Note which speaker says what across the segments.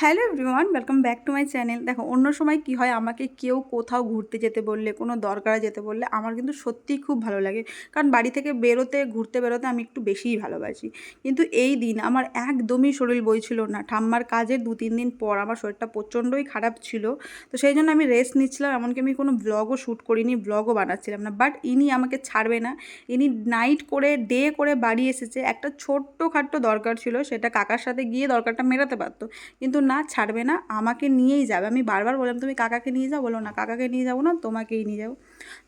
Speaker 1: Hello everyone welcome back to my channel দেখো, অন্য সময় কি হয়, আমাকে কেউ কোথাও ঘুরতে যেতে বললে, কোনো দরকারে যেতে বললে, আমার কিন্তু সত্যিই খুব ভালো লাগে। কারণ বাড়ি থেকে বেরোতে, ঘুরতে বেরোতে আমি একটু বেশিই ভালোবাসি। কিন্তু এই দিন আমার একদমই শরীর বইছিল না। ঠাম্মার কাজের দু তিন দিন পর আমার শরীরটা প্রচণ্ডই খারাপ ছিল। তো সেই জন্য আমি রেস্ট নিচ্ছিলাম, এমনকি আমি কোনো ব্লগও শ্যুট করিনি ব্লগও বানাচ্ছিলাম না। বাট ইনি আমাকে ছাড়বে না। ইনি নাইট করে ডে করে বাড়ি এসেছে। একটা ছোট্ট খাট্ট দরকার ছিল, সেটা কাকার সাথে গিয়ে দরকারটা মেটাতে পারতো। কিন্তু না, ছাড়বে না, আমাকে নিয়েই যাবে। আমি বারবার বললাম, তুমি কাকাকে নিয়ে যাও? বলো না, কাকাকে নিয়ে যাব না, তোমাকেই নিয়ে যাব।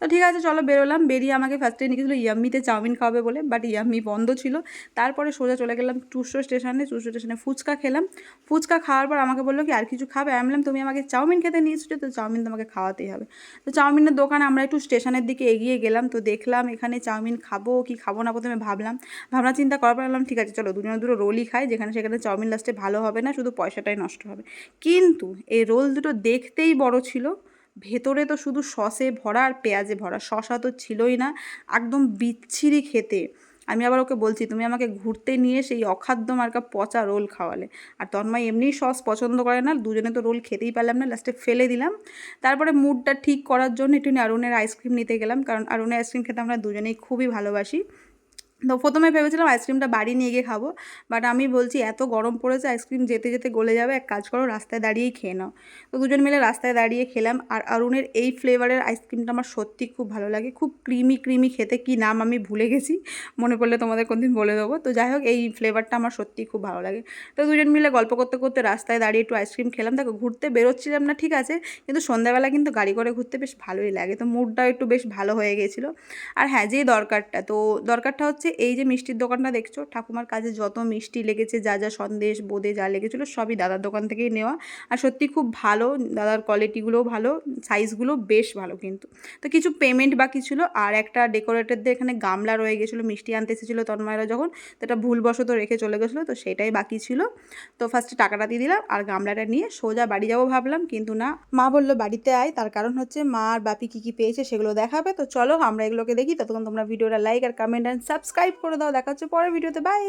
Speaker 1: তো ঠিক আছে, চলো বেরোলাম। বেরিয়ে আমাকে ফার্স্টে নিয়ে গেছিল ইয়াম্মিতে চাউমিন খাওয়াবে বলে বাট ইয়াম্মি বন্ধ ছিল। তারপরে সোজা চলে গেলাম টুসো স্টেশনে টুসো স্টেশনে ফুচকা খেলাম। ফুচকা খাওয়ার পর আমাকে বলল কি, আর কিছু খাবে? আমি বললাম, তুমি আমাকে চাউমিন খেতে নিয়ে এসেছ তো চাউমিন তোমাকে খাওয়াতেই হবে। তো চাউমিনের দোকানে আমরা একটু স্টেশনের দিকে এগিয়ে গেলাম। তো দেখলাম এখানে চাউমিন খাব কি খাব না প্রথমে ভাবলাম। ভাবনা চিন্তা করার পর ঠিক আছে, চলো দুজনে দুটো রোলই খাই, যেখানে সেখানে চাউমিন লাস্টে ভালো হবে না, শুধু পয়সাটাই নষ্ট হবে। কিন্তু এই রোল দুটো দেখতেই বড় ছিল। ভেতরে তো শুধু সসে ভরা আর পেঁয়াজে ভরা। শশা তো ছিলই না, একদম বিচ্ছিরি খেতে। আমি আবার ওকে বলছি, তুমি আমাকে ঘুরতে নিয়ে সেই অখাদ্য মার্কা পচা রোল খাওয়ালে। আর তন্ময় এমনি সস পছন্দ করে না, দুজনে তো রোল খেতেই পারলাম না লাস্টে ফেলে দিলাম। তারপরে মুডটা ঠিক করার জন্য একটু আরুনের আইসক্রিম নিতে গেলাম, কারণ আরুনের আইসক্রিম খেতে আমরা দুজনেই খুবই ভালোবাসি। তো প্রথমে ভেবেছিলাম আইসক্রিমটা বাড়ি নিয়ে গিয়ে খাব বাট আমি বলছি এত গরম পড়েছে, আইসক্রিম যেতে যেতে গলে যাবে, এক কাজ করো, রাস্তায় দাঁড়িয়েই খেয়ে নাও। তো দুজন মিলে রাস্তায় দাঁড়িয়ে খেলাম, আর অরুণের এই ফ্লেভারের আইসক্রিমটা আমার সত্যি খুব ভালো লাগে, খুব ক্রিমি ক্রিমি খেতে কি নাম আমি ভুলে গেছি, মনে পড়লে তোমাদের কোনদিন বলে দেবো। তো যাই হোক, এই ফ্লেভারটা আমার সত্যিই খুব ভালো লাগে। তো দুজন মিলে গল্প করতে করতে রাস্তায় দাঁড়িয়ে একটু আইসক্রিম খেলাম, দেখো ঘুরতে বেরোচ্ছিলাম না, ঠিক আছে, কিন্তু সন্ধ্যাবেলা কিন্তু গাড়ি করে ঘুরতে বেশ ভালোই লাগে, তো মুডটাও একটু বেশ ভালো হয়ে গেছিল। আর হ্যাঁ যেই দরকারটা, তো দরকারটা হচ্ছে এই যে মিষ্টির দোকানটা দেখছ, ঠাকুমার কাজে যত মিষ্টি লেগেছে, যা যা সন্দেশ, বোঁদে যা লেগেছিলো, সবই দাদার দোকান থেকেই নেওয়া। আর সত্যি খুব ভালো, দাদার কোয়ালিটিগুলোও ভালো সাইজগুলো বেশ ভালো কিন্তু। তো কিছু পেমেন্ট বাকি ছিল, আর একটা ডেকোরেটরদের এখানে গামলা রয়ে গেছিল, মিষ্টি আনতে এসেছিল তন্ময়রা যখন, তো এটা ভুলবশত রেখে চলে গেছিল, তো সেটাই বাকি ছিল। তো ফার্স্টে টাকাটা দিয়ে দিলাম, আর গামলাটা নিয়ে সোজা বাড়ি যাব ভাবলাম, কিন্তু না, মা বলল বাড়িতে আয়, তার কারণ হচ্ছে মা আর বাপি কী কী পেয়েছে সেগুলো দেখাবে। তো চলো আমরা এগুলোকে দেখি, ততক্ষণ তোমরা ভিডিওটা লাইক আর কমেন্ট অ্যান্ড সাবস্ক্রাইব করে দাও। দেখা হচ্ছে পরের ভিডিওতে। বাই